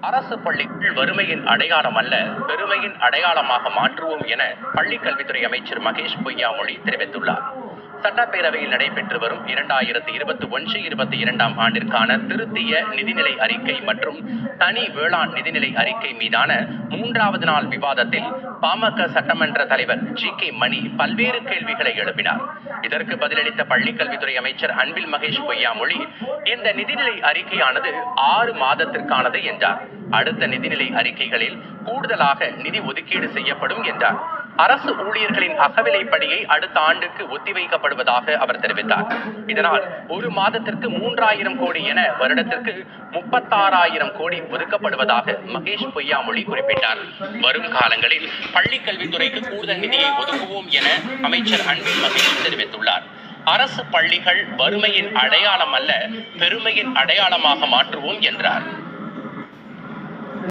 அரசு பள்ளிகள் வறுமையின் அடையாளம் அல்ல பெருமையின் அடையாளமாக மாற்றுவோம் என பள்ளிக்கல்வித்துறை அமைச்சர் மகேஷ் பொய்யாமொழி தெரிவித்துள்ளார். சட்டப்பேரவையில் நடைபெற்று வரும் இரண்டாயிரத்தி இருபத்தி ஒன்று இருபத்தி இரண்டாம் ஆண்டிற்கான திருத்திய நிதிநிலை அறிக்கை மற்றும் தனி வேளாண் நிதிநிலை அறிக்கை மீதான மூன்றாவது நாள் விவாதத்தில் பாமக சட்டமன்ற தலைவர் ஜி கே மணி பல்வேறு கேள்விகளை எழுப்பினார். இதற்கு பதிலளித்த பள்ளிக்கல்வித்துறை அமைச்சர் அன்பில் மகேஷ் பொய்யாமொழி இந்த நிதிநிலை அறிக்கையானது ஆறு மாதத்திற்கானது என்றார். அடுத்த நிதிநிலை அறிக்கைகளில் கூடுதலாக நிதி ஒதுக்கீடு செய்யப்படும் என்றார். அரசு ஊழியர்களின் அகவிலைப்படியை அடுத்த ஆண்டுக்கு ஒத்திவைக்கப்படுவதாக அவர் தெரிவித்தார். இதனால் ஒரு மாதத்திற்கு மூன்றாயிரம் கோடி என வருடத்திற்கு முப்பத்தாறாயிரம் கோடி ஒதுக்கப்படுவதாக மகேஷ் பொய்யாமொழி குறிப்பிட்டார். வரும் காலங்களில் பள்ளிக் கல்வித்துறைக்கு கூடுதல் நிதியை ஒதுக்குவோம் என அமைச்சர் அன்பில் மகேஷ் தெரிவித்துள்ளார். அரசு பள்ளிகள் வறுமையின் அடையாளம் அல்ல பெருமையின் அடையாளமாக மாற்றுவோம் என்றார்.